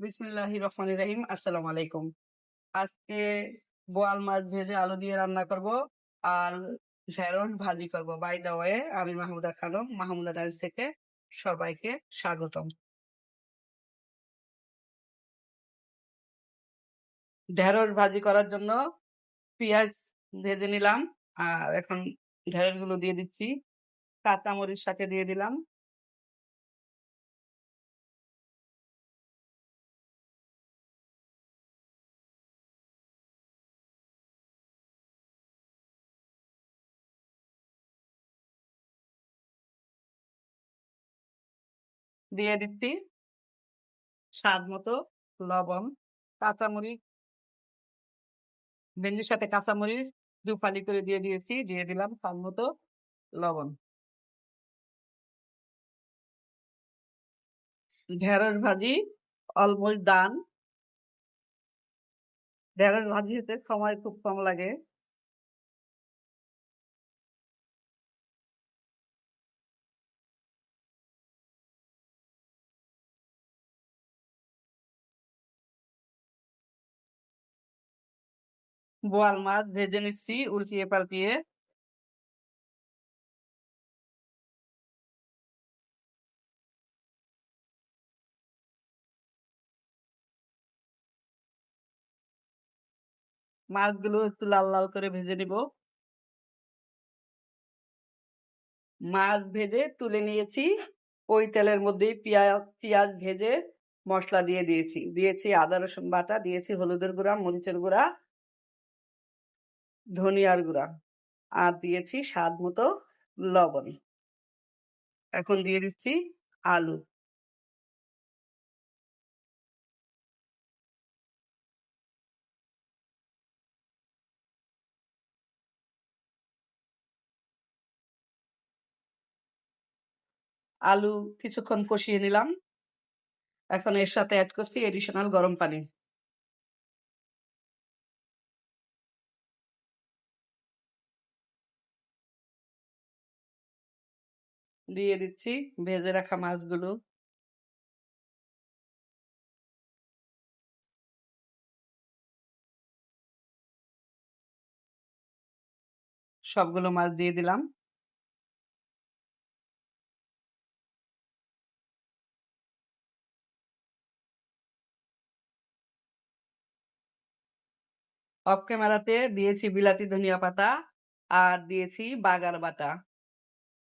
বিসমিল্লাহি রহমান রহিম আসসালামু আলাইকুম আজকে বোয়াল মাছ ভেজে আলু দিয়ে রান্না করব আর ঢেঁড়স ভাজি করব। বাই দা ওয়ে আমি মাহমুদা খানম, মাহমুদা ডান্স থেকে সবাইকে স্বাগতম। ঢেঁড়স ভাজি করার জন্য পেঁয়াজ ভেজে নিলাম আর এখন ঢেঁড়সগুলো দিয়ে দিচ্ছি, কাঁচামরিচ সাথে দিয়ে দিলাম। দিয়ে দিচ্ছি। স্বাদ মতো লবণ, কাঁচামরিচ ভেন্ডির সাথে কাঁচামরিচ দু ফালি করে দিয়ে দিয়েছি, দিয়ে দিলাম স্বাদ মতো লবণ। ঢেঁড়স ভাজি অলমোস্ট ডান। ঢেঁড়স ভাজি হতে সময় খুব কম লাগে। বোয়াল মাছ ভেজে নিচ্ছি, উল্টিয়ে পাল্টিয়ে। মাছগুলো একটু লাল লাল করে ভেজে নিব। মাছ ভেজে তুলে নিয়েছি। ওই তেলের মধ্যেই পেঁয়াজ পেঁয়াজ ভেজে মশলা দিয়ে দিয়েছি। দিয়েছি আদা, রসুন বাটা, দিয়েছি হলুদের গুঁড়া, মরিচের গুঁড়া। ধনিয়ার গুঁড়া। আর দিয়েছি স্বাদ মতো লবণ। এখন দিয়ে দিচ্ছি আলু। আলু কিছুক্ষণ কষিয়ে নিলাম। এখন এর সাথে অ্যাড করছি এডিশনাল গরম পানি। দিয়ে দিচ্ছি ভেজে রাখা মাছগুলো। সবগুলো মাছ দিয়ে দিলাম। অফ ক্যামেরাতে দিয়েছি বিলাতি ধনিয়া পাতা আর দিয়েছি বাগার বাটা।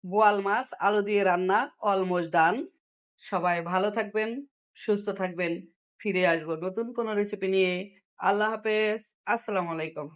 বোয়াল মাছ, আলু দিয়ে রান্না, অলমোস্ট ডান। সবাই ভালো থাকবেন, সুস্থ থাকবেন। ফিরে আসব নতুন কোনো রেসিপি নিয়ে। আল্লাহ হাফেজ। আসসালামু আলাইকুম।